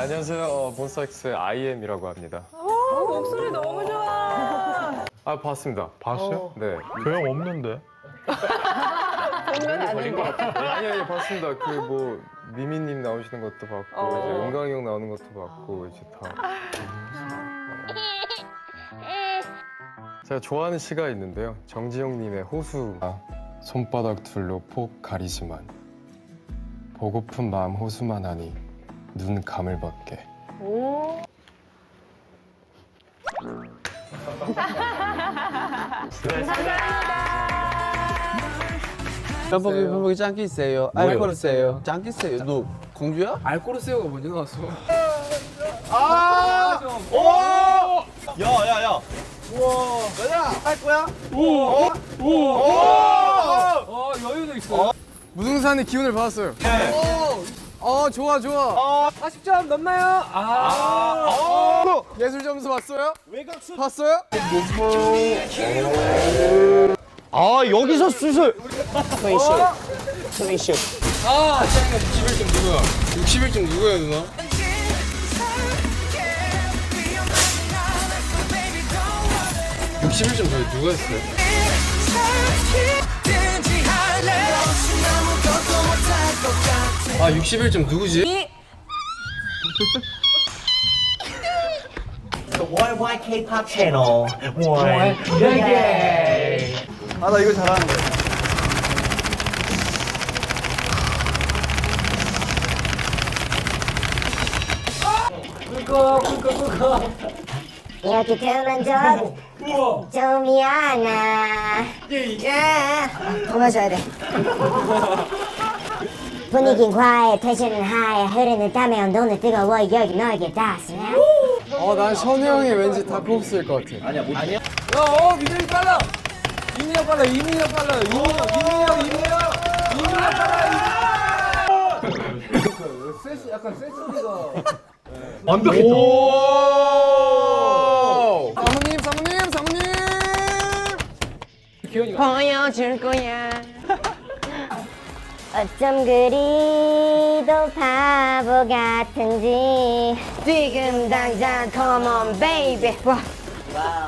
안녕하세요. 어, 몬스타엑스의 IM이라고 합니다. 목소리 너무 좋아. 아 봤습니다. 봤어요? 네. 그형 없는데. 보면 아닌 것 같아. 아니 아니 봤습니다. 그 뭐 미미님 나오시는 것도 봤고 어. 이제 은광이 형 나오는 것도 봤고 이제 다. 제가 좋아하는 시가 있는데요. 정지영님의 호수. 아, 손바닥 둘로 폭 가리지만 보고픈 마음 호수만 하니 눈 감을 밖에. 편법이 편법이 짱기 있어요. 알코올 있어요. 짱기 있어요. 너 공주야? 알코르세오가 먼저 나왔어. 야야야. 어 여유도 있어. 무등산의 기운을 받았어요. 어, 좋아, 좋아. 40점 넘나요? 아. 예술 점수 봤어요? 봤어요? 아 여기서 수술. 아, 짱이가 61점 누구야? 61점 누구야, 누나? (61점) 저희 누가 했어요? 아 (61점) 누구지? The Worldwide K-pop Channel. One. Yeah. 아나 이거 잘하는데. 이렇게 들은 적 좀이 않아. 예. 더 마셔야 돼. 분위긴 과해, 텐션은 하해, 흐르는 땀에 온도는 뜨거워, 여기 너에게 닿았으면. 어, 난 션우 형이 왠지 다크호스일 것 같아. 야, 어, 민현이 빨라. 이민이 형 빨라. 이민이 형 빨라. 이민이 형, 이민이 형, 이민이 형. 이민이 형 빨라. 이민이 형. 센스, 약간 센스가. 완벽했다. 사모님, 사모님, 사모님! 보여줄 거야. 어쩜 그리도 바보 같은지. 지금 당장 come on baby. 와.